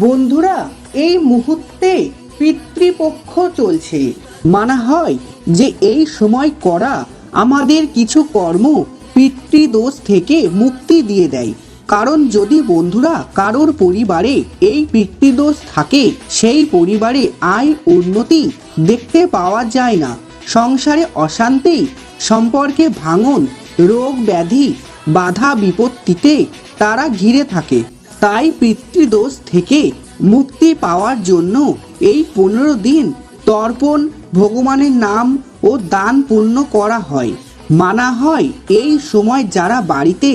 বন্ধুরা, এই মুহূর্তে পিতৃপক্ষ চলছে। মানা হয় যে এই সময় করা আমাদের কিছু কর্ম পিতৃদোষ থেকে মুক্তি দিয়ে দেয়। কারণ যদি বন্ধুরা কারোর পরিবারে এই পিতৃদোষ থাকে, সেই পরিবারে আয় উন্নতি দেখতে পাওয়া যায় না। সংসারে অশান্তি, সম্পর্কে ভাঙন, রোগ ব্যাধি, বাধা বিপত্তিতে তারা ঘিরে থাকে। তাই পিতৃদোষ থেকে মুক্তি পাওয়ার জন্য এই পনেরো দিন তর্পণ, ভগবানের নাম ও দান পূর্ণ করা হয়। মানা হয় এই সময় যারা বাড়িতে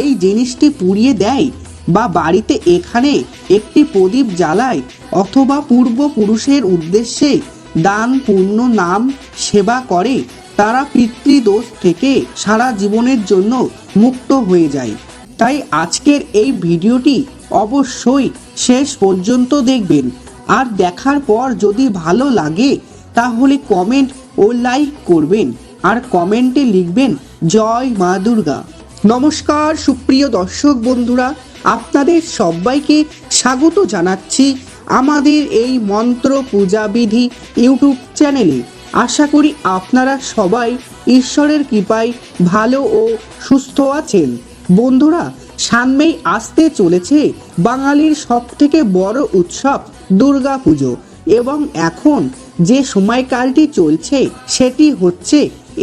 এই জিনিসটি পুড়িয়ে দেয় বা বাড়িতে এখানে একটি প্রদীপ জ্বালায় অথবা পূর্বপুরুষের উদ্দেশ্যে দান পূর্ণ নাম সেবা করে, তারা পিতৃদোষ থেকে সারা জীবনের জন্য মুক্ত হয়ে যায়। তাই আজকের এই ভিডিওটি অবশ্যই শেষ পর্যন্ত দেখবেন। আর দেখার পর যদি ভালো লাগে, তাহলে কমেন্ট ও লাইক করবেন। আর কমেন্টে লিখবেন, জয় মা দুর্গা। নমস্কার, সুপ্রিয় দর্শক বন্ধুরা, আপনাদের সবাইকে স্বাগত জানাচ্ছি আমাদের এই মন্ত্র পূজা বিধি ইউটিউব চ্যানেলে। আশা করি আপনারা সবাই ঈশ্বরের কৃপায় ভালো ও সুস্থ আছেন। বন্ধুরা সামনেই আসতে চলেছে বাঙালির সব থেকে বড় উৎসব দুর্গা পুজো এবং এখন যে সময়কালটি চলছে সেটি হচ্ছে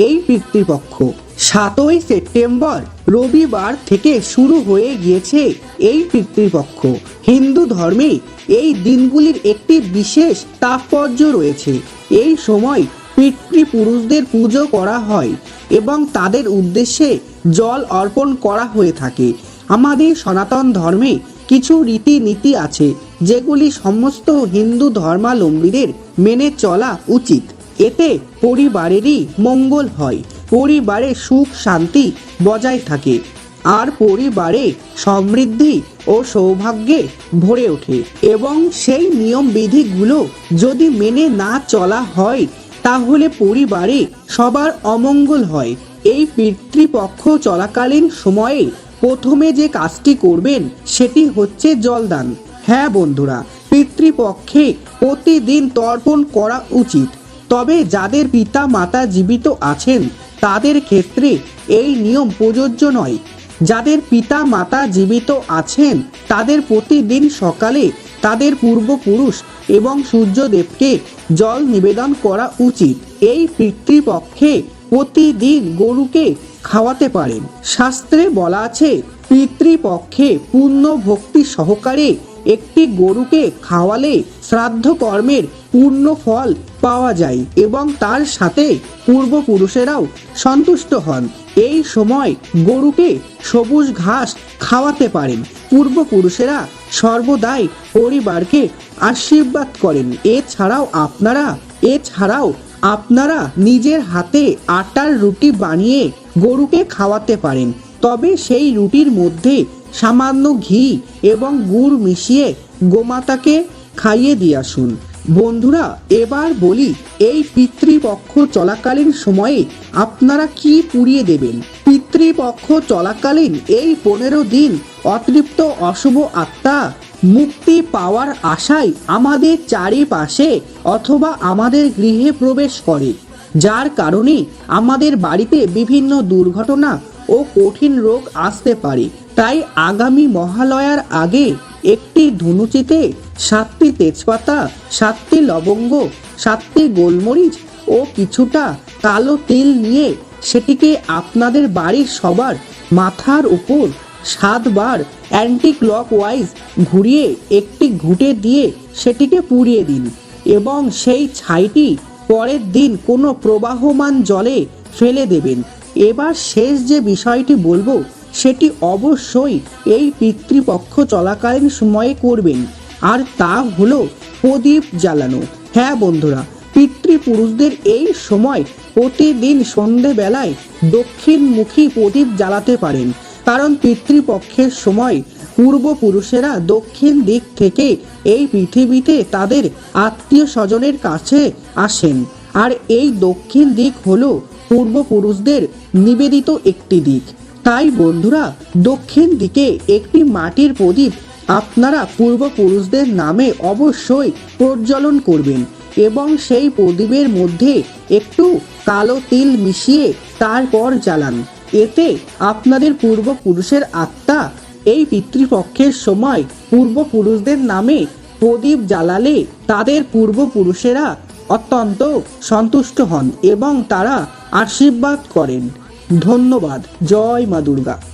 এই পিতৃপক্ষ। সাতই সেপ্টেম্বর রবিবার থেকে শুরু হয়ে গিয়েছে এই পিতৃপক্ষ। হিন্দু ধর্মে এই দিনগুলির একটি বিশেষ তাৎপর্য রয়েছে। এই সময় পিতৃপুরুষদের পুজো করা হয় এবং তাদের উদ্দেশ্যে জল অর্পণ করা হয়ে থাকে। আমাদের সনাতন ধর্মে কিছু রীতিনীতি আছে, যেগুলি সমস্ত হিন্দু ধর্মাবলম্বীদের মেনে চলা উচিত। এতে পরিবারেরই মঙ্গল হয়, পরিবারে সুখ শান্তি বজায় থাকে, আর পরিবারে সমৃদ্ধি ও সৌভাগ্যে ভরে ওঠে। এবং সেই নিয়ম বিধিগুলো যদি মেনে না চলা হয় তাহলে পরিবারে সবার অমঙ্গল হয়। এই পিতৃপক্ষ চলাকালীন সময়ে প্রথমে যে কাজটি করবেন, সেটি হচ্ছে জলদান। হ্যাঁ বন্ধুরা, পিতৃপক্ষে প্রতিদিন তর্পণ করা উচিত। তবে যাদের পিতা মাতা জীবিত আছেন, তাদের ক্ষেত্রে এই নিয়ম প্রযোজ্য নয়। যাদের পিতা মাতা জীবিত আছেন, তাদের প্রতিদিন সকালে তাদের পূর্বপুরুষ এবং সূর্যদেবকে জল নিবেদন করা উচিত। এই পিতৃপক্ষে প্রতিদিন গরুকে খাওয়াতে পারেন। শাস্ত্রে বলা আছে, পিতৃপক্ষে পূর্ণ ভক্তি সহকারে একটি গরুকে খাওয়ালে শ্রাদ্ধ কর্মের পূর্ণ ফল পাওয়া যায় এবং তার সাথে পূর্বপুরুষেরাও সন্তুষ্ট হন। এই সময় গরুকে সবুজ ঘাস খাওয়াতে পারেন। পূর্বপুরুষেরা সর্বদাই পরিবারকে আশীর্বাদ করেন। এছাড়াও আপনারা এছাড়াও আপনারা নিজের হাতে আটার রুটি বানিয়ে গরুকে খাওয়াতে পারেন। তবে সেই রুটির মধ্যে সামান্য ঘি এবং গুড় মিশিয়ে গোমাতাকে খাইয়ে দিয়ে আসুন। বন্ধুরা, এবার বলি, এই পিতৃপক্ষ চলাকালীন সময়ে আপনারা কি পুড়িয়ে দেবেন? পিতৃপক্ষ চলাকালীন এই পনেরো দিন অতৃপ্ত অশুভ আত্মা মুক্তি পাওয়ার আশায় আমাদের চারিপাশে অথবা আমাদের গৃহে প্রবেশ করে, যার কারণে আমাদের বাড়িতে বিভিন্ন দুর্ঘটনা ও কঠিন রোগ আসতে পারে। তাই আগামী মহালয়ার আগে একটি ধনুচিতে সাতটি তেজপাতা, সাতটি লবঙ্গ, সাতটি গোলমরিচ ও কিছুটা কালো তিল নিয়ে সেটিকে আপনাদের বাড়ির সবার মাথার উপর সাতবার অ্যান্টি ক্লক ওয়াইজ ঘুরিয়ে একটি ঘুঁটে দিয়ে সেটিকে পুড়িয়ে দিন এবং সেই ছাইটি পরের দিন কোনো প্রবাহমান জলে ফেলে দেবেন। এবার শেষ যে বিষয়টি বলব, সেটি অবশ্যই এই পিতৃপক্ষ চলাকালীন সময়ে করবেন। আর তা হলো প্রদীপ জ্বালানো। হ্যাঁ বন্ধুরা পিতৃপুরুষদের এই সময় প্রতিদিন সন্ধেবেলায় দক্ষিণমুখী প্রদীপ জ্বালাতে পারেন। কারণ পিতৃপক্ষের সময় পূর্বপুরুষেরা দক্ষিণ দিক থেকে এই পৃথিবীতে তাদের আত্মীয় স্বজনের কাছে আসেন। আর এই দক্ষিণ দিক হল পূর্বপুরুষদের নিবেদিত একটি দিক। তাই বন্ধুরা, দক্ষিণ দিকে একটি মাটির প্রদীপ আপনারা পূর্বপুরুষদের নামে অবশ্যই প্রজ্বলন করবেন। এবং সেই প্রদীপের মধ্যে একটু কালো তিল মিশিয়ে তারপর জ্বালান। এতে আপনাদের পূর্বপুরুষের আত্মা এই পিতৃপক্ষের সময় পূর্বপুরুষদের নামে প্রদীপ জ্বালালে তাদের পূর্বপুরুষেরা অত্যন্ত সন্তুষ্ট হন এবং তারা আশীর্বাদ করেন। ধন্যবাদ। জয় মা দুর্গা।